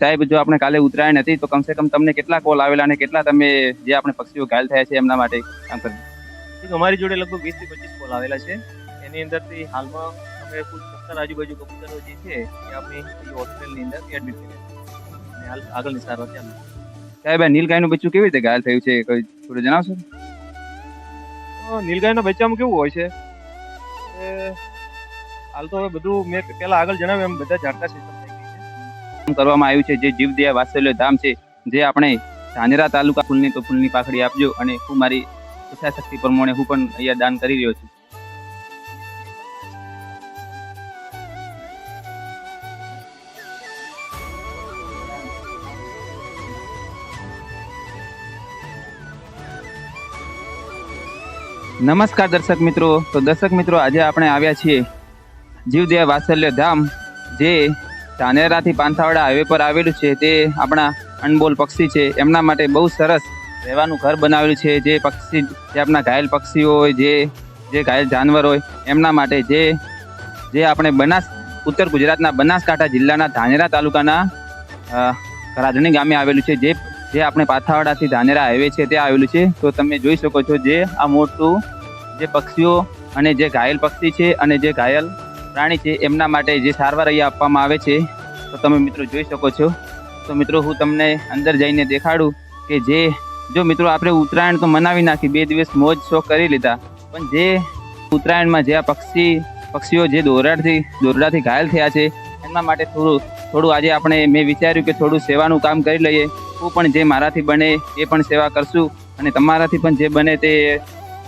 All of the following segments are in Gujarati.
સાહેબ જો આપણે કાલે ઉતરાયણ હતી તો કમસે કમ તમને કેટલા કોલ આવેલા અને કેટલા તમે જે આપણે પક્ષીઓ ઘાયલ થયા છે એમના માટે કામ કર્યું? અમારી જોડે લગભગ વીસથી પચીસ કોલ આવેલા છે. એની અંદરથી હાલમાં અમે કુલ સત્તર આજુબાજુ કબૂતરો જે છે એ આપણી હોસ્પિટલની અંદર એડમિટ કર્યા અને હાલ આગળની સારવાર ચાલુ સાહેબ આ નીલગાયનું બચ્ચું કેવી રીતે ઘાયલ થયું છે? કોઈ થોડું જણાવશો? તો નીલગાયના બચ્ચામાં કેવું હોય છે? હાલ તો હવે બધું મેં પહેલા આગળ જણાવ્યું એમ બધા જાણતા છે. કરવામાં આવ્યું છે. જે જીવદયા વાત્સલ્ય ધામ છે, જે આપણે ધાનેરા તાલુકા ફૂલની તો ફૂલની પાખડી આપજો અને હું મારી ઈચ્છાશક્તિ પ્રમાણે હું પણ અહીંયા દાન કરી રહ્યો છું. નમસ્કાર દર્શક મિત્રો. તો દર્શક મિત્રો, આજે આપણે આવ્યા છીએ જીવદયા વાત્સલ્ય ધામ, જે ધાનેરાથી પાંથાવાડા હાઈવે પર આવેલું છે, તે આપણા અનબોલ પક્ષી છે. એમના માટે બહુ સરસ રહેવાનું ઘર બનાવેલું છે, જે પક્ષી, જે આપણા ઘાયલ પક્ષીઓ હોય, જે જે ઘાયલ જાનવર હોય, એમના માટે જે જે આપણે બનાસ, ઉત્તર ગુજરાતના બનાસકાંઠા જિલ્લાના ધાનેરા તાલુકાના રાજણી ગામે આવેલું છે, જે જે આપણે પાથાવાડાથી ધાનેરા હાઈવે છે તે આવેલું છે. તો તમે જોઈ શકો છો, જે આ મોટું જે પક્ષીઓ અને જે ઘાયલ પક્ષી છે અને જે ઘાયલ પ્રાણી છે, એમના માટે જે સારવાર અહીંયા આપવામાં આવે છે, તો તમે મિત્રો જોઈ શકો છો. તો મિત્રો હું તમને અંદર જઈને દેખાડું કે જે, જો મિત્રો આપણે ઉત્તરાયણ તો મનાવી નાખી, બે દિવસ મોજ શોખ કરી લીધા, પણ જે ઉત્તરાયણમાં જે આ પક્ષી, પક્ષીઓ જે દોરડાથી દોરડાથી ઘાયલ થયા છે, એમના માટે થોડું થોડું આજે આપણે મેં વિચાર્યું કે થોડું સેવાનું કામ કરી લઈએ. હું પણ જે મારાથી બને, એ પણ સેવા કરશું, અને તમારાથી પણ જે બને તે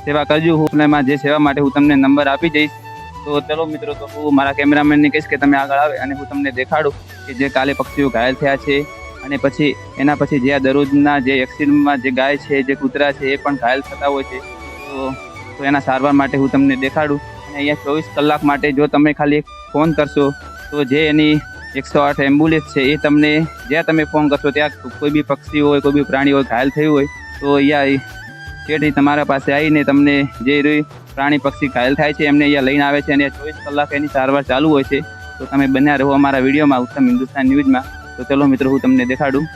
સેવા કરજો. હું એમાં જે સેવા માટે હું તમને નંબર આપી દઈશ. તો ચલો મિત્રો, તો હું મારા કેમેરામેનને કહીશ કે તમે આગળ આવે અને હું તમને દેખાડું કે જે કાલે પક્ષીઓ ઘાયલ થયા છે અને પછી એના પછી જે આ દરરોજના જે એક્સિડન્ટમાં જે ગાય છે, જે કૂતરા છે એ પણ ઘાયલ થતા હોય છે. તો તો એના સારવાર માટે હું તમને દેખાડું અને અહીંયા ચોવીસ કલાક માટે જો તમે ખાલી ફોન કરશો, તો જે એની એકસો આઠ એમ્બ્યુલન્સ છે એ તમને, જ્યાં તમે ફોન કરશો ત્યાં કોઈ બી પક્ષી હોય, કોઈ બી પ્રાણી હોય, ઘાયલ થયું હોય, તો અહીંયા છેડી તમારા પાસે આવીને તમને જે પ્રાણી પક્ષી ઘાયલ થાય છે, એમને અહીંયા લઈને આવે છે અને ચોવીસ કલાક એની સારવાર ચાલુ હોય છે. તો તમે બન્યા રહો અમારા વિડીયોમાં ઉત્તમ હિન્દુસ્તાન ન્યૂઝમાં. તો ચલો મિત્રો, હું તમને દેખાડું.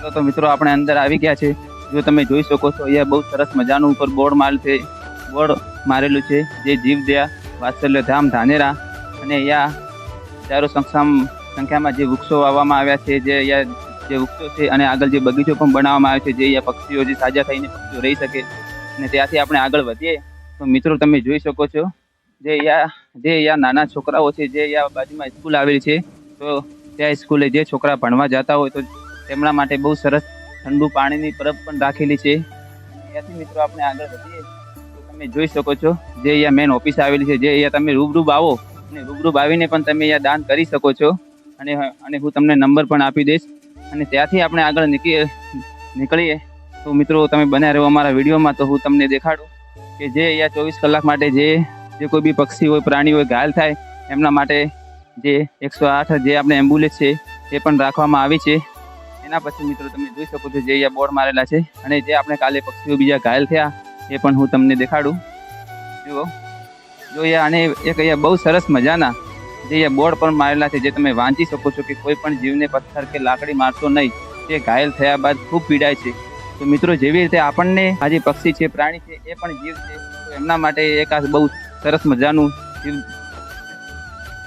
ચલો તો મિત્રો, આપણે અંદર આવી ગયા છે. જો તમે જોઈ શકો છો, અહીંયા બહુ સરસ મજાનું ઉપર બોર્ડ માલ છે. બોર્ડ મારેલું છે, જે જીવ દયા વાત્સલ્ય ધામ ધાનેરા. અને અહીંયા ચારો સંખ્યામ સંખ્યામાં જે વૃક્ષો વાવવામાં આવ્યા છે, જે જે વૃક્ષો છે અને આગળ જે બગીચો પણ બનાવવામાં આવ્યો છે, જે અહીંયા પક્ષીઓ જે સાજા થઈને પક્ષીઓ રહી શકે અને ત્યાંથી આપણે આગળ વધીએ. તો મિત્રો, તમે જોઈ શકો છો, જે અહીંયા જે અહીંયા નાના છોકરાઓ છે, જે અહીંયા બાજુમાં સ્કૂલ આવેલી છે, તો ત્યાં સ્કૂલે જે છોકરા ભણવા જતા હોય તો તેમના માટે બહુ સરસ ઠંડુ પાણીની પરબ પણ રાખેલી છે. ત્યાંથી મિત્રો, આપણે આગળ વધીએ. તો તમે જોઈ શકો છો, જે અહીંયા મેન ઓફિસ આવેલી છે, જે અહીંયા તમે રૂબરૂબ આવો અને રૂબરૂબ આવીને પણ તમે અહીંયા દાન કરી શકો છો. અને અને હું તમને નંબર પણ આપી દઈશ. અને ત્યાંથી આપણે આગળ નીકળીએ નીકળીએ. તો મિત્રો, તમે બન્યા રહો અમારા વિડીયોમાં, તો હું તમને દેખાડું કે જે અહીંયા ચોવીસ કલાક માટે જે જે કોઈ બી પક્ષી હોય, પ્રાણી હોય, ઘાયલ થાય, એમના માટે જે એકસો આઠ જે આપણે એમ્બ્યુલન્સ છે, એ પણ રાખવામાં આવી છે. એના પછી મિત્રો, તમે જોઈ શકો છો જે અહીંયા બોર્ડ મારેલા છે. અને જે આપણે કાલે પક્ષીઓ બીજા ઘાયલ થયા, એ પણ હું તમને દેખાડું. જુઓ. જો અહીંયા, અને એક અહીંયા બહુ સરસ મજાના જે બોર્ડ પણ મારેલા છે, જે તમે વાંચી શકો છો કે કોઈ પણ જીવને પથ્થર કે લાકડી મારતો નહીં, તે ઘાયલ થયા બાદ ખૂબ પીડાય છે. તો મિત્રો, જેવી રીતે આપણને આ જે પક્ષી છે, પ્રાણી છે, એ પણ જીવ છે એમના માટે એક આ બહુ સરસ મજાનું જીવ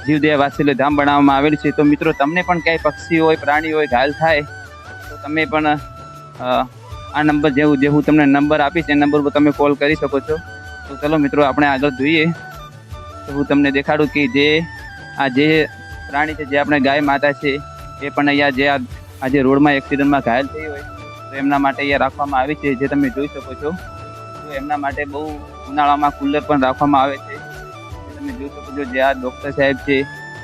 જીવદયા વાત્સલ્ય ધામ બનાવવામાં આવેલું છે. તો મિત્રો, તમને પણ ક્યાંય પક્ષી હોય, પ્રાણી હોય, ઘાયલ થાય, તો તમે પણ આ નંબર જેવું જે હું તમને નંબર આપીશ, એ નંબર પર તમે કોલ કરી શકો છો. તો ચલો મિત્રો, આપણે આગળ જોઈએ. તો હું તમને દેખાડું કે જે આ જે પ્રાણી છે, જે આપણે ગાય, માતા છે, એ પણ અહીંયા જે આ આ જે રોડમાં એક્સિડન્ટમાં ઘાયલ થઈ હોય, તો એમના માટે અહીંયા રાખવામાં આવી છે, જે તમે જોઈ શકો છો. તો એમના માટે બહુ ઉનાળામાં કુલર પણ રાખવામાં આવે છે. તમે જોઈ શકો છો, જે આ ડૉક્ટર સાહેબ છે,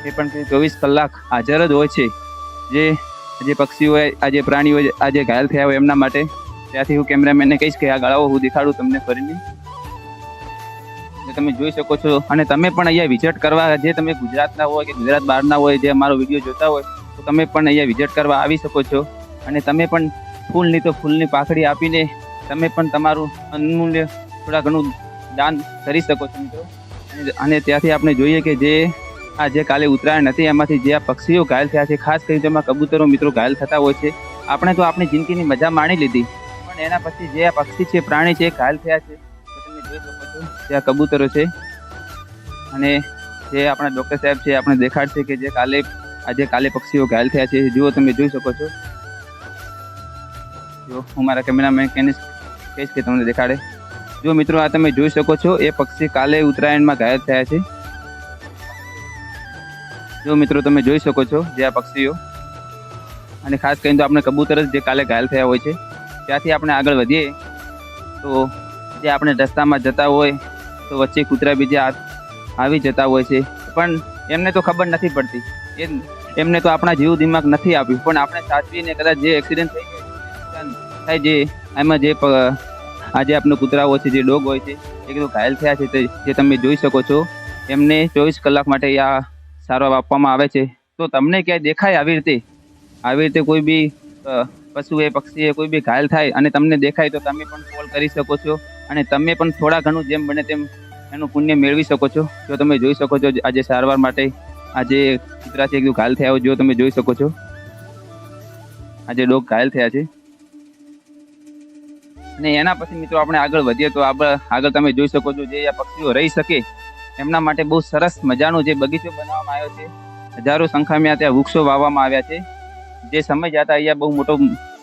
એ પણ ચોવીસ કલાક હાજર જ હોય છે. જે જે પક્ષીઓ આ જે પ્રાણીઓ આજે ઘાયલ થયા હોય એમના માટે, ત્યાંથી હું કેમેરામેનને કહીશ કે આ ગાળાઓ હું દેખાડું તમને ફરીને. તમે જોઈ શકો છો. અને તમે પણ અહીંયા વિઝિટ કરવા, જે તમે ગુજરાતના હોય કે ગુજરાત બહારના હોય, જે અમારો વીડિયો જોતા હોય, તો તમે પણ અહીંયા વિઝિટ કરવા આવી શકો છો. અને તમે પણ ફૂલની તો ફૂલની પાખડી આપીને તમે પણ તમારું અનમૂલ્ય થોડા ઘણું દાન કરી શકો છો મિત્રો. અને- ત્યાંથી આપણે જોઈએ કે જે આ જે કાલે ઉત્તરાયણ હતી, એમાંથી જે આ પક્ષીઓ ઘાયલ થયા છે, ખાસ કરીને તેમાં કબૂતરો મિત્રો ઘાયલ થતા હોય છે, આપણે તો આપણી જિંદગીની મજા માણી લીધી. પણ એના પછી જે આ પક્ષી છે, પ્રાણી છે ઘાયલ થયા છે. જે કબૂતરો છે. અને જે આપણા ડૉક્ટર સાહેબ છે, આપણે દેખાડશે કે જે કાલે, આજે કાલે પક્ષીઓ ઘાયલ થયા છે, જુઓ તમે જોઈ શકો છો. જો, હું મારા કેમેરામેન કેને કહીશ કે તમને દેખાડે. જો મિત્રો, આ તમે જોઈ શકો છો, એ પક્ષી કાલે ઉત્તરાયણમાં ઘાયલ થયા છે. જો મિત્રો, તમે જોઈ શકો છો, જે આ પક્ષીઓ. અને ખાસ કરીને તો આપણે કબૂતર જ જે કાલે ઘાયલ થયા હોય છે. ત્યાંથી આપણે આગળ વધીએ, તો જે આપણે રસ્તામાં જતા હોય તો વચ્ચે કૂતરા બીજા આવી જતા હોય છે. પણ એમને તો ખબર નથી પડતી. એ એમને તો આપણા જીવ દિમાગ નથી આપ્યું. પણ આપણે સાચવીને કદાચ જે એક્સિડન્ટ થઈ જાય થાય જે, એમાં જે આજે આપણો કૂતરાઓ છે, જે ડોગ હોય છે, એ તો ઘાયલ થયા છે જે તમે જોઈ શકો છો. એમને ચોવીસ કલાક માટે આ સારવાર આપવામાં આવે છે. તો તમને ક્યાંય દેખાય આવી રીતે? આવી રીતે કોઈ બી પશુ એ પક્ષી એ કોઈ બી ઘાયલ થાય અને તમને દેખાય તો તમે પણ કોલ કરી શકો છો. અને તમે પણ થોડા ઘણું જેમ બને તેમ એનું પુણ્ય મેળવી શકો છો. જો તમે જોઈ શકો છો આજે સારવાર માટે આજે કુતરા છે એકદમ ઘાયલ થયા જો તમે જોઈ શકો છો. આજે ડોગ ઘાયલ થયા છે. અને એના પછી મિત્રો આપણે આગળ વધીએ તો આગળ તમે જોઈ શકો છો જે આ પક્ષીઓ રહી શકે એમના માટે બહુ સરસ મજાનો જે બગીચો બનાવવામાં આવ્યો છે. હજારો સંખ્યામાં ત્યાં વૃક્ષો વાવવામાં આવ્યા છે. જે સમય જતા અહીંયા બહુ મોટો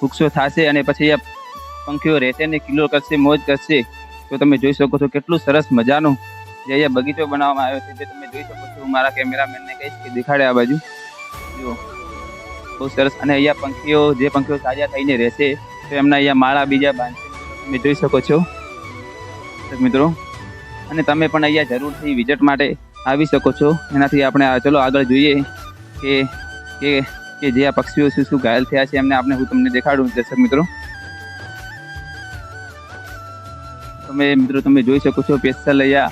વૃક્ષો થશે અને પછી અહીંયા પંખીઓ રહેશે ને કિલો કરશે, મોજ કરશે. તો તમે જોઈ શકો છો કેટલું સરસ મજાનું જે અહીંયા બગીચો બનાવવામાં આવ્યો છે. જે તમે જોઈ શકો છો, હું મારા કેમેરામેનને કહીશ કે દેખાડે આ બાજુ. જુઓ. બહુ સરસ. અને અહીંયા પંખીઓ, જે પંખીઓ તાજા થઈને રહેશે, તો એમના અહીંયા માળા બીજા બાંધશે. તમે જોઈ શકો છો. મિત્રો. અને તમે પણ અહીંયા જરૂરથી વિઝિટ માટે આવી શકો છો. એનાથી આપણે ચલો આગળ જોઈએ કે કે જે આ પક્ષીઓ શું શું ઘાયલ થયા છે. એમને આપણે હું તમને દેખાડું, દર્શક મિત્રો. તમે મિત્રો, તમે જોઈ શકો છો સ્પેશિયલ અહીંયા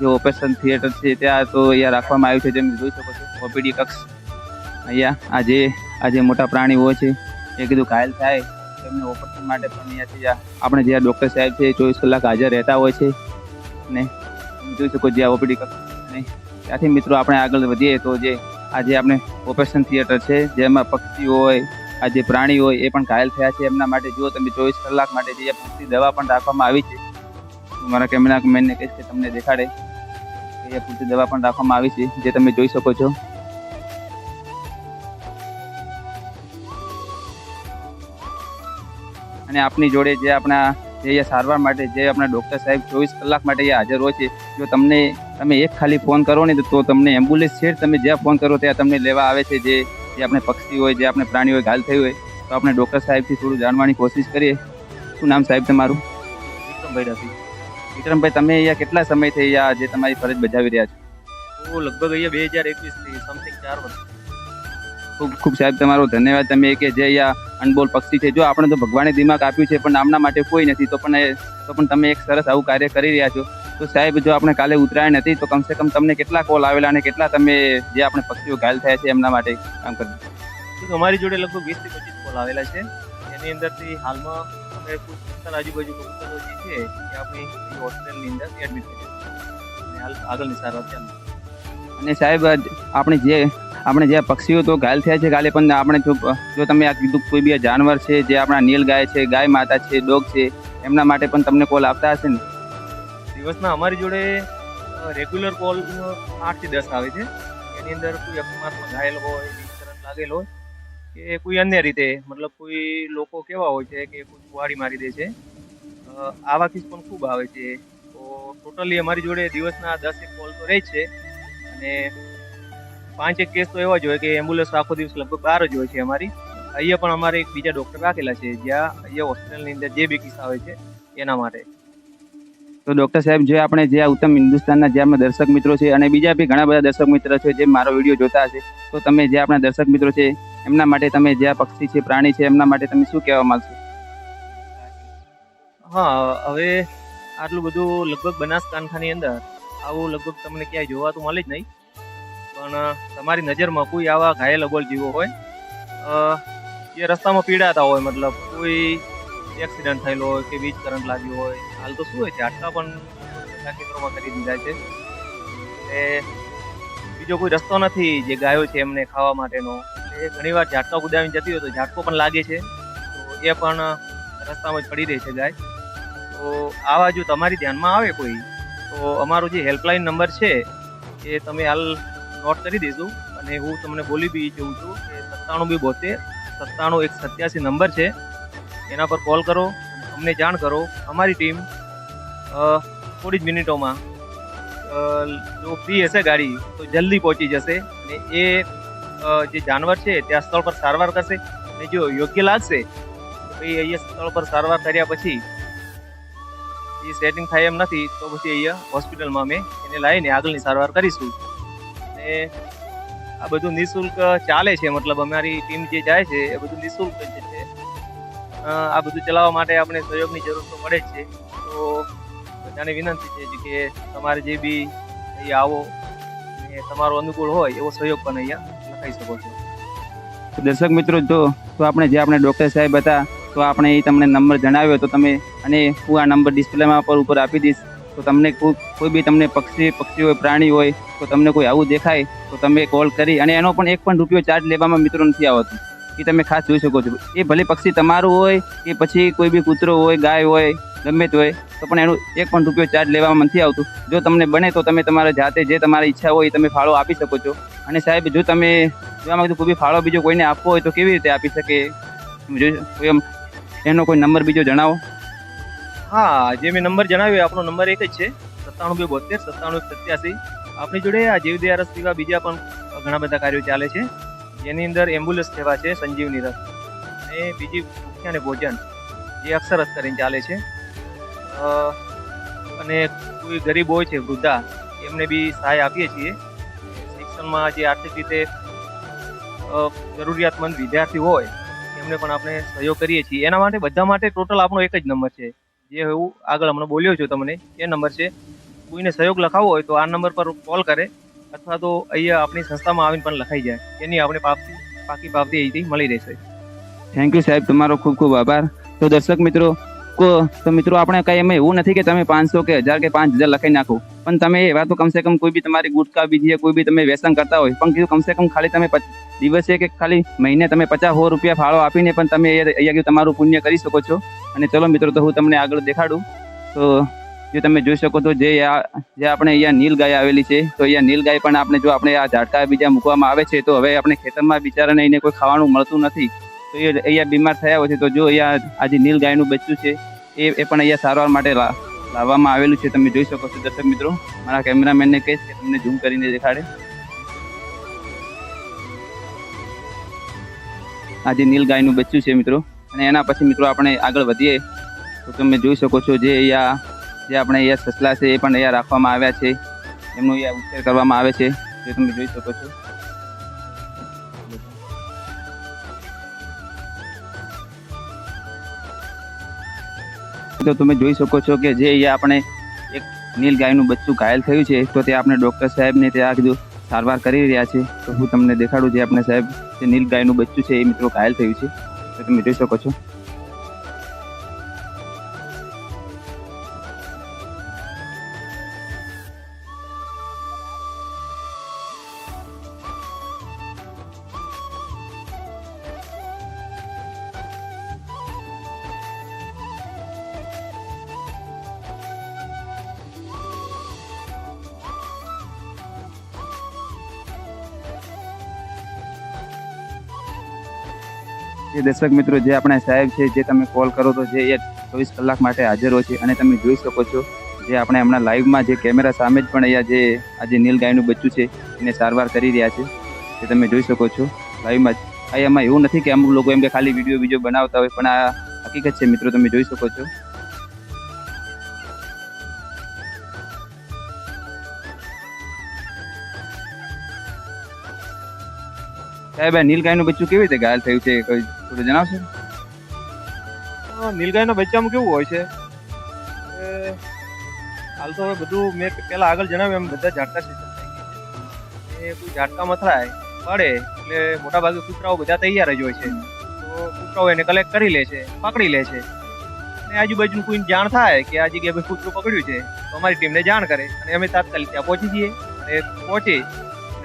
જે ઓપરેશન થિયેટર છે, ત્યાં તો અહીંયા રાખવામાં આવ્યું છે, જેમ જોઈ શકો છો, ઓપીડી કક્ષ. અહીંયા આ જે આ જે મોટા પ્રાણીઓ છે, એ કીધું ઘાયલ થાય, તેમને ઓપરેશન માટે પણ અહીંયાથી આપણે જે ડૉક્ટર સાહેબ છે ચોવીસ કલાક હાજર રહેતા હોય છે. ને જોઈ શકો જે ઓપીડી કક્ષ ને ત્યાંથી મિત્રો આપણે આગળ વધીએ તો જે આજે આપણે ઓપરેશન થિયેટર છે, જેમાં પક્ષી હોય, આ જે પ્રાણી હોય, એ પણ ઘાયલ થયા છે. એમના માટે જો તમે ચોવીસ કલાક માટે જે પક્ષી દવા પણ રાખવામાં આવી છે મારા કેમેરામેનને કહીશ કે તમને દેખાડે. એ પૂરતી દવા પણ રાખવામાં આવી છે, જે તમે જોઈ શકો છો. અને આપની જોડે જે આપણા, જે સારવાર માટે જે આપણા ડૉક્ટર સાહેબ ચોવીસ કલાક માટે હાજર હોય છે, જો તમને, તમે એક ખાલી ફોન કરો ને, તો તમને એમ્બ્યુલન્સ છે તમે જ્યાં ફોન કરો ત્યાં તમને લેવા આવે છે, જે જે આપણે પક્ષી હોય, જે આપણે પ્રાણી હોય ઘાલ થયું હોય, તો આપણે ડૉક્ટર સાહેબથી થોડું જાણવાની કોશિશ કરીએ. શું નામ સાહેબ તમારું? વિક્રમભાઈ ડાભી વિક્રમભાઈ તમે અહીંયા કેટલા સમયથી અહીંયા જે તમારી ફરજ બજાવી રહ્યા છો? હું લગભગ અહીંયા બે હજાર એકવીસથી સમથિંગ ચાર વર્ષ ખૂબ ખૂબ સાહેબ તમારો ધન્યવાદ. તમે કે જે અહીંયા અનબોલ પક્ષી છે જો આપણે તો ભગવાને દિમાગ આપ્યું છે પણ આમના માટે કોઈ નથી તો પણ એ- તો પણ તમે એક સરસ આવું કાર્ય કરી રહ્યા છો. તો સાહેબ જો આપણે કાલે ઉત્તરાયણ હતી તો કમસે કમ તમને કેટલા કોલ આવેલા અને કેટલા તમે જે આપણે પક્ષીઓ ઘાયલ થયા છે એમના માટે કામ કર્યું? તો અમારી જોડે લગભગ વીસથી પચીસ કોલ આવેલા છે. એની અંદરથી હાલમાં કુલ સત્તર આજુબાજુ કબૂતરો જે છે એ આપણી હોસ્પિટલની અંદર એડમિટ કર્યા છે. અને હાલ આગળની સારવાર ચાલુ અને સાહેબ આપણે જે આપણે જે પક્ષીઓ તો ઘાયલ થયા છે કાલે પણ આપણે જો જો તમે આ કીધું કોઈ બી જાનવર છે જે આપણા નીલ ગાય છે ગાય માતા છે ડોગ છે એમના માટે પણ તમને કોલ આવતા હશે ને? દિવસના અમારી જોડે રેગ્યુલર કોલ આઠથી દસ આવે છે. એની અંદર કોઈ અકસ્માતમાં ઘાયલ હોય કરંટ લાગેલ હોય કે કોઈ અન્ય રીતે, મતલબ કોઈ લોકો કેવા હોય છે કે કોઈ કુહાડી મારી દે છે? આવા કેસ પણ ખૂબ આવે છે. તો ટોટલી અમારી જોડે દિવસના દસ એક કોલ તો રહે છે. અને પાંચ એક કેસ તો એવા જ હોય કે એમ્બ્યુલન્સ આખો દિવસ લગભગ બહાર જ હોય છે અમારી. અહીંયા પણ અમારે એક બીજા ડૉક્ટર રાખેલા છે, જ્યાં અહીંયા હોસ્પિટલની અંદર જે બી કિસ્સા આવે છે, એના માટે. તો ડૉક્ટર સાહેબ, જે આપણે જે ઉત્તમ હિન્દુસ્તાનના જે આપણા દર્શક મિત્રો છે અને બીજા બી ઘણા બધા દર્શક મિત્રો છે જે મારો વીડિયો જોતા હશે, તો તમે જે આપણા દર્શક મિત્રો છે એમના માટે તમે જે પક્ષી છે, પ્રાણી છે, એમના માટે તમે શું કહેવા માંગશો? હા, હવે આટલું બધું લગભગ બનાસકાંઠાની અંદર આવું લગભગ તમને ક્યાંય જોવા તો મળે જ નહીં. પણ તમારી નજરમાં કોઈ આવા ઘાયલ અબોલ જીવો હોય એ રસ્તામાં પીડાતા હોય, મતલબ કોઈ એક્સિડન્ટ થયેલો હોય કે વીજ કરંટ લાગ્યો હોય, હાલ તો શું હોય ઝાટકા પણ આખા કરી દીધા છે. એટલે બીજો કોઈ રસ્તો નથી જે ગાયો છે એમને ખાવા માટેનો. એટલે ઘણીવાર ઝાટકા કુદાવીને જતી હોય તો ઝાટકો પણ લાગે છે. તો એ પણ રસ્તામાં જ પડી રહી છે ગાય. તો આવા જો તમારી ધ્યાનમાં આવે કોઈ? તો અમારો જે હેલ્પલાઇન નંબર છે, એ તમે હાલ નોટ કરી દેજો અને હું તમને બોલી બી જઉં છું કે સત્તાણું બી બોતેર, સત્તાણું એક સત્યાસી નંબર છે. એના પર કોલ કરો, અમને જાણ કરો. અમારી ટીમ થોડી જ મિનિટોમાં જો ફ્રી હશે ગાડી, તો જલ્દી પહોંચી જશે અને એ જે જાનવર છે ત્યાં સ્થળ પર સારવાર કરશે. અને જો યોગ્ય લાગશે, તો પછી અહીંયા સ્થળ પર સારવાર કર્યા પછી એ સેટિંગ થાય એમ નથી, તો પછી અહીંયા હોસ્પિટલમાં અમે એને લાવીને આગળની સારવાર કરીશું. અને આ બધું નિઃશુલ્ક ચાલે છે, મતલબ અમારી ટીમ જે જાય છે, એ બધું નિઃશુલ્ક જ છે. આ બધું ચલાવવા માટે આપણે સહયોગની જરૂર તો પડે જ છે. તો બધાને વિનંતી છે કે તમારે જે બી અહીંયા આવો તમારો અનુકૂળ હોય એવો સહયોગ પણ અહીંયા લખાઈ શકો છો. દર્શક મિત્રો, જો તો આપણે જે આપણે ડૉક્ટર સાહેબ હતા, તો આપણે એ તમને નંબર જણાવ્યો, તો તમે અને હું આ નંબર ડિસ્પ્લેમાં પર ઉપર આપી દઈશ. તો તમને કોઈ બી તમને પક્ષી પક્ષી હોય પ્રાણી હોય, તો તમને કોઈ આવું દેખાય, તો તમે કોલ કરી. અને એનો પણ એક પણ રૂપિયો ચાર્જ લેવામાં મિત્રો નથી આવતો એ તમે ખાસ જોઈ શકો છો. એ ભલે પક્ષી તમારું હોય કે પછી કોઈ બી કૂતરો હોય, ગાય હોય, ગમે તે હોય, તો પણ એનું એક પણ રૂપિયો ચાર્જ લેવામાં નથી આવતું. જો તમને બને તો તમે તમારા જાતે જે તમારી ઈચ્છા હોય એ તમે ફાળો આપી શકો છો. અને સાહેબ, જો તમે જોવા માંગતો કોઈ બી ફાળો બીજો કોઈને આપવો હોય તો કેવી રીતે આપી શકે? કોઈ એમ. એનો કોઈ નંબર બીજો જણાવો. હા, જે મેં નંબર જણાવ્યો આપણો નંબર એક જ છે. સત્તાણું બે બોતેર, સત્તાણું સત્યાસી. આપણી જોડે આ જીવદયા રસ સિવાય બીજા પણ ઘણા બધા કાર્યો ચાલે છે. જેની અંદર એમ્બ્યુલન્સ સેવા છે, સંજીવની રસ અને બીજી મુખ્ય અને ભોજન, જે અક્ષર કરીને ચાલે છે. અને કોઈ ગરીબ હોય છે, વૃદ્ધા, એમને બી સહાય આપીએ છીએ. શિક્ષણમાં જે આર્થિક રીતે જરૂરિયાતમંદ વિદ્યાર્થી હોય, એમને પણ આપણે સહયોગ કરીએ છીએ. એના માટે બધા માટે ટોટલ આપણો એક જ નંબર છે. જે હું આગળ હમણાં બોલ્યો છું તમને, એ નંબર છે. કોઈને સહયોગ લખાવવો હોય તો આ નંબર પર કોલ કરે. અથવા તો અહીંયા આપણી સંસ્થામાં આવીને પણ લખાઈ જાય. એની આપણે પાકી પાકી પાવતી અહીંથી મળી રહેશે. થેન્ક યુ સાહેબ. તમારો ખૂબ ખૂબ આભાર. તો દર્શક મિત્રો, કો, તો મિત્રો, આપણે કઈ એમ એવું નથી કે તમે પાંચસો કે હજાર કે પાંચ હજાર લખાઈ નાખો. પણ તમે એવા તો કમસે કમ કોઈ બી તમારી ગુટકા, બીજી કોઈ બી તમે વ્યસન કરતા હોય, પણ કીધું કમસે કમ ખાલી તમે દિવસે કે ખાલી મહિને તમે પચાસ સો રૂપિયા ફાળો આપીને પણ તમે અહીંયા તમારું પુણ્ય કરી શકો છો. અને ચલો મિત્રો, તો હું તમને આગળ દેખાડું. તો જો તમે જોઈ શકો તો જે જે આપણે અહીંયા નીલ ગાય આવેલી છે, તો અહીંયા નીલ ગાય પણ આપણે જો આપણે આ ઝાડકા બીજા મૂકવામાં આવે છે, તો હવે આપણે ખેતરમાં બિચારાને એને કોઈ ખાવાનું મળતું નથી. તો એ અહીંયા બીમાર થયા હોય છે, તો જો અહીંયા આ જે નીલ ગાયનું બચ્ચું છે, એ એ પણ અહીંયા સારવાર માટે લાવવામાં આવેલું છે, તમે જોઈ શકો છો, દર્શક મિત્રો. મારા કેમેરામેનને કહીશ કે તમને ઝૂમ કરીને દેખાડે. આ જે નીલ ગાયનું બચ્ચું છે, મિત્રો. અને એના પછી, મિત્રો, આપણે આગળ વધીએ. તો તમે જોઈ શકો છો જે અહીંયા જે આપણે અહીંયા સસલા છે એ પણ અહીંયા રાખવામાં આવ્યા છે. એમનો અહીંયા ઉછેર કરવામાં આવે છે. જે તમે જોઈ શકો છો. તો તમે જોઈ શકો છો કે જે અહીંયા આપણે એક નીલ ગાયનું બચ્ચું ઘાયલ થયું છે, તો તે આપણે ડૉક્ટર સાહેબને ત્યાં કીધું સારવાર કરી રહ્યા છે. તો હું તમને દેખાડું જે આપણે સાહેબ જે નીલ ગાયનું બચ્ચું છે એ મિત્રો ઘાયલ થયું છે. તો તમે જોઈ શકો છો. દર્શક મિત્રો, જે આપણા સાહેબ છે, જે તમે કોલ કરો તો જે એ ચોવીસ કલાક માટે હાજર હોય છે અને તમે જોઈ શકો છો જે આપણે હમણાં લાઈવમાં જે કેમેરા સામે જ પણ અહીંયા જે આજે નીલ ગાયનું બચ્ચું છે, એને સારવાર કરી રહ્યા છે. જે તમે જોઈ શકો છો લાઈવમાં જ. આ એમાં એવું નથી કે અમુક લોકો એમ કે ખાલી વીડિયો વીડિયો બનાવતા હોય, પણ આ હકીકત છે મિત્રો, તમે જોઈ શકો છો. સાહેબ આ નીલ બચ્ચું કેવી રીતે ઘાયલ થયું છે? કોઈ થોડું જણાવશો? નીલગાયના બચ્ચામાં કેવું હોય છે? હાલ તો હવે બધું મેં પહેલાં આગળ જણાવ્યું, એમ બધા ઝાટકા સિસ્ટમ એ કોઈ ઝાટકા મથરાય પડે, એટલે મોટાભાગે કૂતરાઓ બધા તૈયાર જ હોય છે. તો કૂતરાઓ એને કલેક્ટ કરી લે છે, પકડી લે છે. અને આજુબાજુ કોઈ જાણ થાય કે આ જગ્યાએ કૂતરું પકડ્યું છે, તો અમારી ટીમને જાણ કરે, અને અમે તાત્કાલિક ત્યાં પહોંચી જઈએ. અને પહોંચી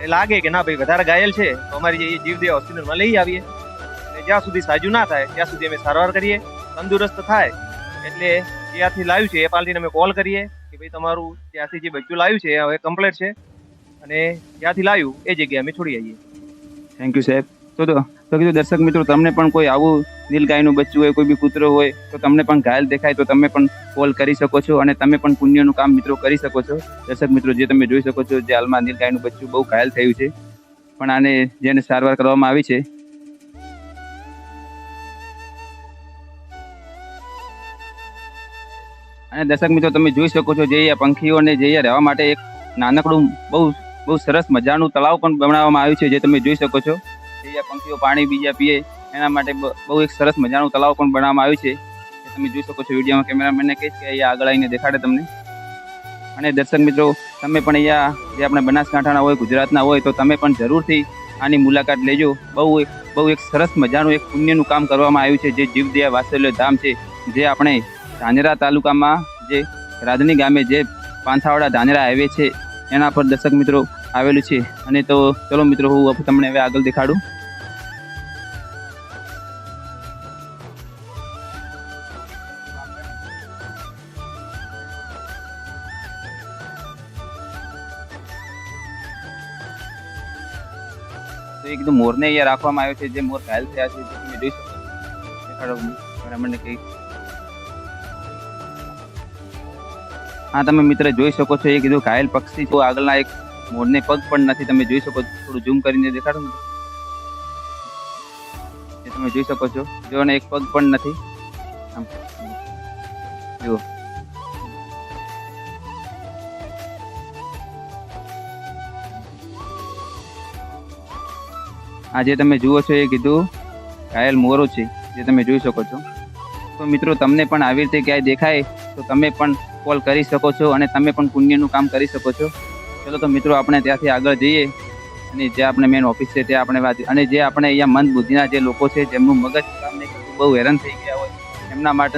લાગે કે ના ભાઈ, વધારે ઘાયલ છે, તો અમારી જે જીવદેવ હોસ્પિટલમાં લઈ આવીએ. અને જ્યાં સુધી સાજુ ના થાય, ત્યાં સુધી અમે સારવાર કરીએ. તંદુરસ્ત થાય, એટલે જ્યાંથી લાવ્યું છે, એ પાર્ટીને અમે કોલ કરીએ કે ભાઈ, તમારું ત્યાંથી જે બચ્ચું લાવ્યું છે હવે કમ્પ્લેટ છે. અને જ્યાંથી લાવ્યું એ જગ્યાએ અમે છોડી આવીએ. થેન્ક યુ સાહેબ તો તો કીધું, દર્શક મિત્રો, તમને પણ કોઈ આવું નીલગાયનું બચ્ચું હોય, કોઈ બી કૂતરો હોય, તો તમને પણ ઘાયલ દેખાય, તો તમે પણ કોલ કરી શકો છો અને તમે પણ પુણ્યનું કામ મિત્રો કરી શકો છો. દર્શક મિત્રો, જે તમે જોઈ શકો છો જે હાલમાં નીલગાયનું બચ્ચું બહુ ઘાયલ થયું છે, પણ આને જેને સારવાર કરવામાં આવી છે અને દર્શક મિત્રો, તમે જોઈ શકો છો જે અહીંયા પંખીઓને જે રહેવા માટે એક નાનકડું બહુ બહુ સરસ મજાનું તળાવ પણ બનાવવામાં આવ્યું છે, જે તમે જોઈ શકો છો. જે અહીંયા પંખીઓ પાણી બીજા પીએ, એના માટે બહુ એક સરસ મજાનું તળાવ પણ બનાવવામાં આવ્યું છે. તમે જોઈ શકો છો વિડીયોમાં કેમેરામેનને કહીશ કે અહીંયા આગળ આવીને દેખાડે તમને. અને દર્શક મિત્રો, તમે પણ અહીંયા જે આપણે બનાસકાંઠાના હોય, ગુજરાતના હોય, તો તમે પણ જરૂરથી આની મુલાકાત લેજો. બહુ એક બહુ એક સરસ મજાનું એક પુણ્યનું કામ કરવામાં આવ્યું છે, જે જીવદયા વાસલ્ય ધામ છે, જે આપણે ધાનેરા તાલુકામાં જે રાધની ગામે જે પાંથાવાડા ધાનેરા હાઈવે છે, એના પર દર્શક મિત્રો આવેલું છે. અને તો ચલો મિત્રો, હું તમને હવે આગળ દેખાડું. તો એ કીધું મોરને અહીંયા રાખવામાં આવ્યો છે, જે મોર ઘાયલ થયા છે તમે જોઈ શકો દેખાડો બરાબર કઈ. હા, તમે મિત્ર જોઈ શકો છો, એ કીધું ઘાયલ પક્ષી તો આગળના એક મોરને પગ પણ નથી. તમે જોઈ શકો છો, થોડું ઝૂમ કરીને દેખાડો ને. તમે જોઈ શકો છો. જોને એક પગ પણ નથી. આમ. જુઓ. આ જે તમે જુઓ છો એ કીધું ઘાયલ મોરો છે, જે તમે જોઈ શકો છો. તો મિત્રો, તમને પણ આવી રીતે ક્યાંય દેખાય, તો તમે પણ કોલ કરી શકો છો અને તમે પણ પુણ્યનું કામ કરી શકો છો. ચલો તો મિત્રો, આપણે ત્યાંથી આગળ જઈએ. અને જે આપણે મેન ઓફિસ છે, ત્યાં આપણે વાત અને જે આપણે અહીંયા મંદ બુદ્ધિના જે લોકો છે, જેમનું મગજ કામને બહુ હેરાન થઈ ગયા હોય, એમના માટે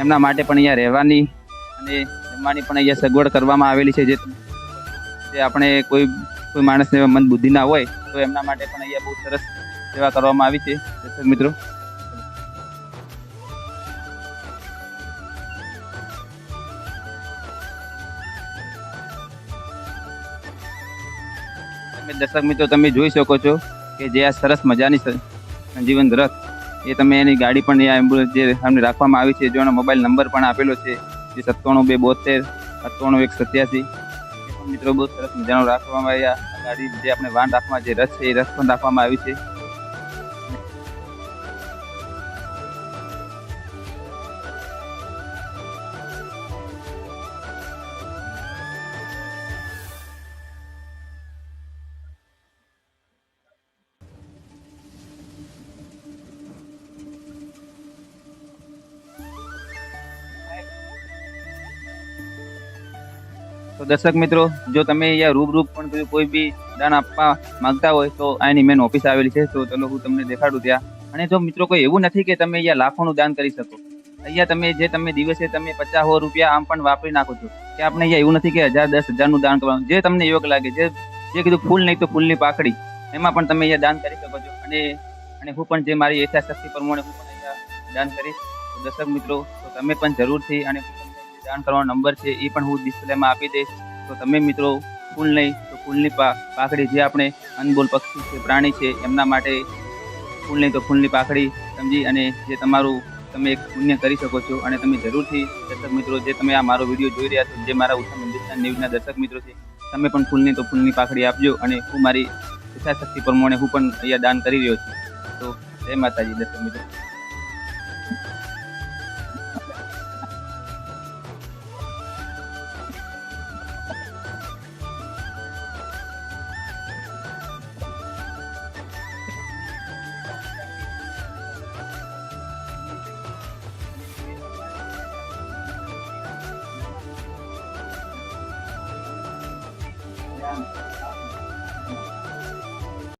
એમના માટે પણ અહીંયા રહેવાની અને જમવાની પણ અહીંયા સગવડ કરવામાં આવેલી છે. જે જે આપણે કોઈ કોઈ માણસને મંદ બુદ્ધિ ના હોય, તો એમના માટે પણ અહીંયા બહુ સરસ સેવા કરવામાં આવી છે. મિત્રો દર્શક મિત્રો, તમે જોઈ શકો છો કે જે આ સરસ મજાની સંજીવન રથ એ તમે એની ગાડી પણ, એ એમ્બ્યુલન્સ જે અમને રાખવામાં આવી છે જેનો મોબાઈલ નંબર પણ આપેલો છે, જે સત્તાણું બે બોતેર, સત્તાણું એક સત્યાસી મિત્રો બહુ સરસ મજાનો રાખવામાં આવ્યા. ગાડી જે આપણે વાન રાખવા જે રથ છે, એ રથ પણ રાખવામાં આવી છે. તો દર્શક મિત્રો, જો તમે અહીંયા રૂબરૂપ પણ કોઈ- બી દાન આપવા માંગતા હોય, તો આની મેન ઓફિસ આવેલી છે. તો ચલો હું તમને દેખાડું ત્યાં. અને જો મિત્રો કોઈ એવું નથી કે તમે અહીંયા લાખોનું દાન કરી શકો. અહીંયા તમે જે તમે દિવસે તમે પચાસ રૂપિયા આમ પણ વાપરી નાખો છો. કે આપણે અહીંયા એવું નથી કે હજાર, દસ હજારનું દાન કરવાનું. જે તમને યોગ લાગે, જે જે કીધું ફૂલ નહીં તો ફૂલની પાકડી એમાં પણ તમે અહીંયા દાન કરી શકો છો. અને અને હું પણ જે મારી યથાશક્તિ પ્રમાણે હું પણ અહીંયા દાન કરીશ. દર્શક મિત્રો, તો તમે પણ જરૂરથી અને દાન કરવાનો નંબર છે એ પણ હું ડિસ્પ્લેમાં આપી દઈશ. તો તમે મિત્રો ફૂલ નહીં, તો ફૂલની પા- પાકડી જે આપણે અનબોલ પક્ષી છે, પ્રાણી છે, એમના માટે ફૂલ નહીં તો ફૂલની પાખડી સમજી અને જે તમારું તમે એક પુણ્ય કરી શકો છો અને તમે જરૂરથી દર્શક મિત્રો, જે તમે આ મારો વીડિયો જોઈ રહ્યા છો, જે મારા ઉત્તમ હિન્દુસ્તાન ન્યૂઝના દર્શક મિત્રો છે, તમે પણ ફૂલ નહીં તો ફૂલની પાખડી આપજો અને હું મારી યથાશક્તિ પ્રમાણે હું પણ અહીંયા દાન કરી રહ્યો છું. તો જય માતાજી દર્શક મિત્રો.